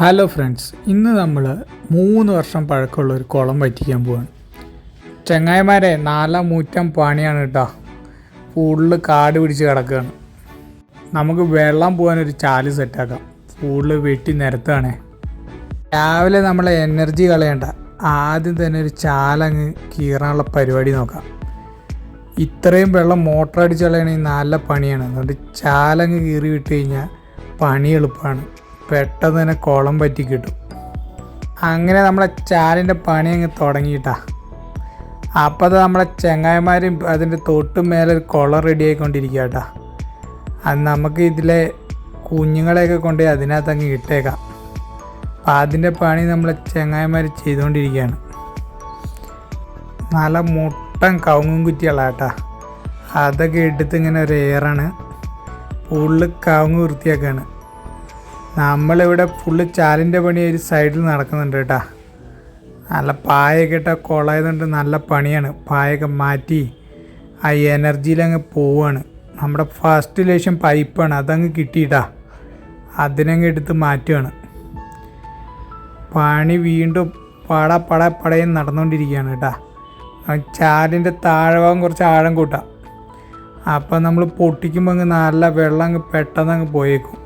Hello friends ഇന്ന് നമ്മൾ മൂന്ന് വർഷം പഴക്കമുള്ള ഒരു കുളം വറ്റിക്കാൻ പോവാണ്. ചങ്ങായിമാരെ നാലാം മൂറ്റം പണിയാണ് കേട്ടോ ഫുള്ള് കാട് പിടിച്ച് കിടക്കുകയാണ് നമുക്ക് വെള്ളം പോകാനൊരു ചാൽ സെറ്റാക്കാം ഫുള്ള് വെട്ടി നിരത്താണേ രാവിലെ നമ്മൾ എനർജി കളയണ്ട. ആദ്യം തന്നെ ഒരു ചാലങ്ങ് കീറാനുള്ള പരിപാടി നോക്കാം. ഇത്രയും വെള്ളം മോട്ടർ അടിച്ച് കളയണമെങ്കിൽ നല്ല പണിയാണ്. അതുകൊണ്ട് ചാലങ്ങ് കീറി വിട്ട് കഴിഞ്ഞാൽ പണി എളുപ്പമാണ് പെട്ടെന്ന് തന്നെ കുളം പറ്റി കിട്ടും. അങ്ങനെ നമ്മളെ ചാലിന്റെ പണി അങ്ങ് തുടങ്ങിയിട്ടാ. അപ്പോൾ അത് നമ്മളെ ചെങ്ങായിമാരും അതിന്റെ തൊട്ട് മേലെ ഒരു കുളം റെഡി ആയിക്കൊണ്ടിരിക്കുക കേട്ടോ അത് നമുക്ക് ഇതിലെ കുഞ്ഞുങ്ങളെയൊക്കെ കൊണ്ട് അതിനകത്ത് അങ്ങ് ഇട്ടേക്കാം. അപ്പം അതിന്റെ പണി നമ്മളെ ചെങ്ങായിമാർ ചെയ്തുകൊണ്ടിരിക്കുകയാണ്. നല്ല മുട്ടൻ കവുങ്ങും കുറ്റികളാട്ടാ. അതൊക്കെ എടുത്ത് ഇങ്ങനെ ഒരു എയറാണ് ഉള്ളിൽ കവുങ്ങ് വൃത്തിയാക്കാണ്. നമ്മളിവിടെ ഫുള്ള് ചാലിന്റെ പണി ഒരു സൈഡിൽ നടക്കുന്നുണ്ട് കേട്ടാ. നല്ല പായൊക്കെ ഇട്ട കുളമായതുകൊണ്ട് നല്ല പണിയാണ്. പായൊക്കെ മാറ്റി ആ എനർജിയിലങ്ങ് പോവാണ്. നമ്മുടെ ഫസ്റ്റ് ലേശം പൈപ്പാണ് അതങ്ങ് കിട്ടിയിട്ടാ. അതിനങ്ങ് എടുത്ത് മാറ്റുകയാണ് പണി വീണ്ടും പട പട പടയും നടന്നുകൊണ്ടിരിക്കുകയാണ് കേട്ടാ. ചാലിന്റെ താഴ്ഭാഗം കുറച്ച് ആഴം കൂട്ടാം. അപ്പം നമ്മൾ പൊട്ടിക്കുമ്പോൾ അങ്ങ് നല്ല വെള്ളം അങ്ങ് പെട്ടെന്ന് അങ്ങ് പോയേക്കും.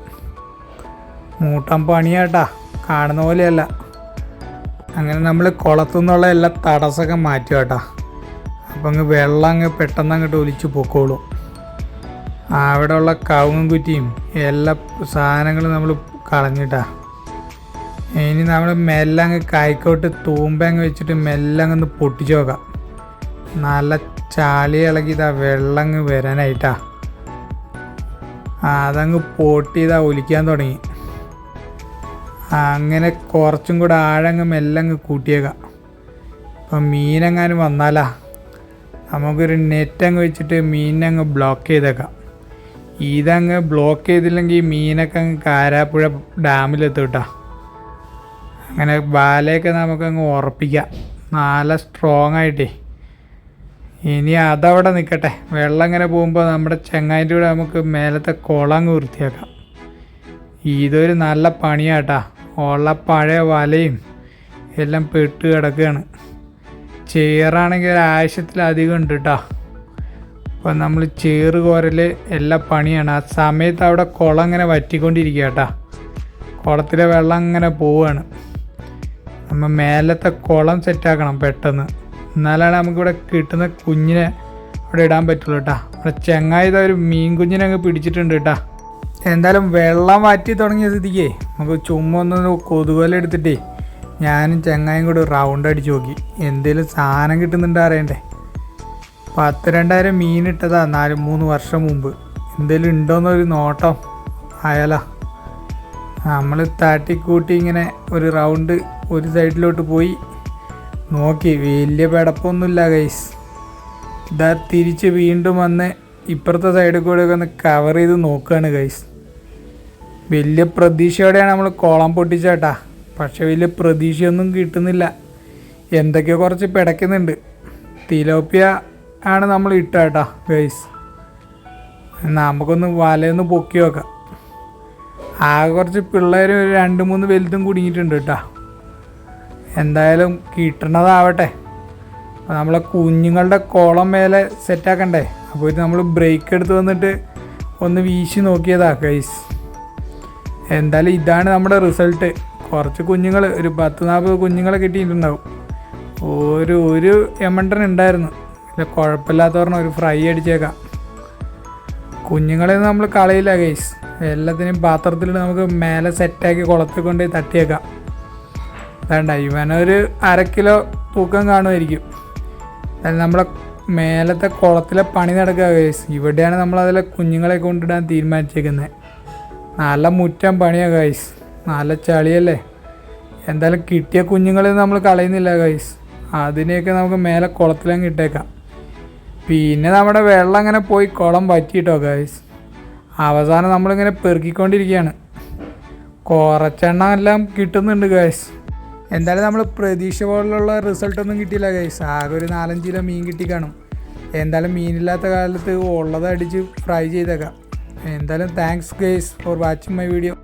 മൂട്ടാൻ പണിയാട്ടാ. കാണുന്ന പോലെയല്ല. അങ്ങനെ നമ്മൾ കുളത്തു നിന്നുള്ള എല്ലാ തടസ്സമൊക്കെ മാറ്റും കേട്ടാ അപ്പം അങ്ങ് വെള്ളം അങ്ങ് പെട്ടെന്ന് അങ്ങോട്ട് ഒലിച്ച് പൊക്കോളും. അവിടെയുള്ള കവുങ്ങും കുറ്റിയും എല്ലാ സാധനങ്ങളും നമ്മൾ കളഞ്ഞിട്ടാ. ഇനി നമ്മൾ മെല്ലെ അങ്ങ് കായ്ക്കോട്ട് തൂമ്പങ്ങ് വെച്ചിട്ട് മെല്ലെ അങ്ങ് പൊട്ടിച്ച് നോക്കാം. നല്ല ചാളി ഇളകിയതാ വെള്ളം അങ്ങ് വരാനായിട്ടാ. അതങ്ങ് പൊട്ടിയതാ ഒലിക്കാൻ തുടങ്ങി. അങ്ങനെ കുറച്ചും കൂടെ ആഴങ്ങ് മെല്ലങ്ങ് കൂട്ടിയേക്കാം. ഇപ്പം മീനെങ്ങാനും വന്നാലാ. നമുക്കൊരു നെറ്റ് അങ്ങ് വെച്ചിട്ട് മീനങ്ങ് ബ്ലോക്ക് ചെയ്തേക്കാം. ഇതങ്ങ് ബ്ലോക്ക് ചെയ്തില്ലെങ്കിൽ മീനൊക്കെ അങ്ങ് കാരാപ്പുഴ ഡാമിലെത്തും കേട്ടോ അങ്ങനെ ബാലയൊക്കെ നമുക്കങ്ങ് ഉറപ്പിക്കാം. നല്ല സ്ട്രോങ് ആയിട്ടേ. ഇനി അതവിടെ നിൽക്കട്ടെ വെള്ളം ഇങ്ങനെ പോകുമ്പോൾ നമ്മുടെ ചെങ്ങായിന്റെ കൂടെ നമുക്ക് മേലത്തെ കുളം അങ്ങ് വൃത്തിയാക്കാം. ഇതൊരു നല്ല പണിയാട്ടാ. ഉള്ള പഴയ വലയും എല്ലാം പെട്ട് കിടക്കുകയാണ്. ചേറാണെങ്കിൽ ഒരാവശ്യത്തിലധികം ഉണ്ട് കേട്ടോ അപ്പോൾ നമ്മൾ ചേറ് കോരൽ എല്ലാ പണിയാണ്. ആ സമയത്ത് അവിടെ കുളം ഇങ്ങനെ വറ്റിക്കൊണ്ടിരിക്കുക കേട്ടോ കുളത്തിലെ വെള്ളം ഇങ്ങനെ പോവുകയാണ്. നമ്മൾ മേലത്തെ കുളം സെറ്റാക്കണം പെട്ടെന്ന്. എന്നാലാണ് നമുക്കിവിടെ കിട്ടുന്ന കുഞ്ഞിനെ അവിടെ ഇടാൻ പറ്റുള്ളൂ കേട്ടോ അവിടെ ചെങ്ങായത് ഒരു മീൻ കുഞ്ഞിനെ അങ്ങ് പിടിച്ചിട്ടുണ്ട് കേട്ടാ എന്തായാലും വെള്ളം മാറ്റി തുടങ്ങിയ സ്ഥിതിക്ക് നമുക്ക് ചുമ്മാ കൊതുകലെടുത്തിട്ടേ ഞാനും ചെങ്ങായും കൂടെ റൗണ്ട് അടിച്ച് നോക്കി. എന്തേലും സാധനം കിട്ടുന്നുണ്ടോ അറിയണ്ടേ? പത്ത് രണ്ടായിരം മീൻ ഇട്ടതാ നാല് മൂന്ന് വർഷം മുമ്പ്. എന്തേലും ഉണ്ടോന്നൊരു നോട്ടം. ആയാലോ നമ്മൾ തട്ടിക്കൂട്ടി ഇങ്ങനെ ഒരു റൗണ്ട് ഒരു സൈഡിലോട്ട് പോയി. നോക്കി വലിയ പിടപ്പൊന്നുമില്ല ഗൈസ് ഇതാ തിരിച്ച് വീണ്ടും വന്ന് ഇപ്പുറത്തെ സൈഡിൽ കൂടെ ഒക്കെ ഒന്ന് കവർ ചെയ്ത് നോക്കുകയാണ് ഗൈസ് വലിയ പ്രതീക്ഷയോടെയാണ് നമ്മൾ കോളം പൊട്ടിച്ചേട്ടാ. പക്ഷെ വലിയ പ്രതീക്ഷയൊന്നും കിട്ടുന്നില്ല. എന്തൊക്കെയോ കുറച്ച് പിടയ്ക്കുന്നുണ്ട്. തിലോപ്പിയ ആണ് നമ്മൾ ഇട്ടേട്ടാ ഗൈസ് നമുക്കൊന്ന് വലയൊന്ന് പൊക്കി നോക്കാം. ആകെ കുറച്ച് പിള്ളേർ ഒരു രണ്ട് മൂന്ന് വലുതും കുടുങ്ങിയിട്ടുണ്ട് കേട്ടോ. എന്തായാലും കിട്ടണതാവട്ടെ. അപ്പോൾ നമ്മളെ കുഞ്ഞുങ്ങളുടെ കോളം മേലെ സെറ്റാക്കണ്ടേ അപ്പോൾ ഇത് നമ്മൾ ബ്രേക്ക് എടുത്ത് വന്നിട്ട് ഒന്ന് വീശി നോക്കിയതാ ഗൈസ് എന്തായാലും ഇതാണ് നമ്മുടെ റിസൾട്ട് കുറച്ച് കുഞ്ഞുങ്ങൾ ഒരു പത്ത് നാൽപ്പത് കുഞ്ഞുങ്ങളെ കിട്ടിയിട്ടുണ്ടാവും. ഒരു ഒരു എമണ്ടൻ ഉണ്ടായിരുന്നു. ഇല്ല കുഴപ്പമില്ലാത്ത പറഞ്ഞ ഒരു ഫ്രൈ അടിച്ചേക്കാം. കുഞ്ഞുങ്ങളെ നമ്മൾ കളയില്ല ഗൈസ് എല്ലാത്തിനും പാത്രത്തിൽ നമുക്ക് മേലെ സെറ്റാക്കി കുളത്തിൽ കൊണ്ട് തട്ടിയേക്കാം. വേണ്ട ഇവനൊരു അര കിലോ തൂക്കം കാണുമായിരിക്കും. നമ്മളെ മേലത്തെ കുളത്തിലെ പണി നടക്കുക ഗൈസ് ഇവിടെയാണ് നമ്മൾ അതിലെ കുഞ്ഞുങ്ങളെ കൊണ്ടിടാൻ തീരുമാനിച്ചേക്കുന്നത്. നല്ല മുറ്റം പണിയാ ഗൈസ് നല്ല ചളിയല്ലേ? എന്തായാലും കിട്ടിയ കുഞ്ഞുങ്ങളെ നമ്മൾ കളയുന്നില്ല ഗൈസ് അതിനെയൊക്കെ നമുക്ക് മേലെ കുളത്തിലങ്ങ് ഇട്ടേക്കാം. പിന്നെ നമ്മുടെ വെള്ളം അങ്ങനെ പോയി കുളം പറ്റിയിട്ടോ ഗൈസ് അവസാനം നമ്മളിങ്ങനെ പെറുക്കിക്കൊണ്ടിരിക്കുകയാണ് കുറച്ചെണ്ണം എല്ലാം കിട്ടുന്നുണ്ട് ഗൈസ് എന്തായാലും നമ്മൾ പ്രതീക്ഷ പോലുള്ള റിസൾട്ടൊന്നും കിട്ടിയില്ല ഗൈസ് ആകെ ഒരു നാലഞ്ച് കിലോ മീൻ കിട്ടി കാണും. എന്തായാലും മീനില്ലാത്ത കാലത്ത് ഉള്ളത് അടിച്ച് ഫ്രൈ ചെയ്തേക്കാം. എന്തായാലും thanks guys for watching my video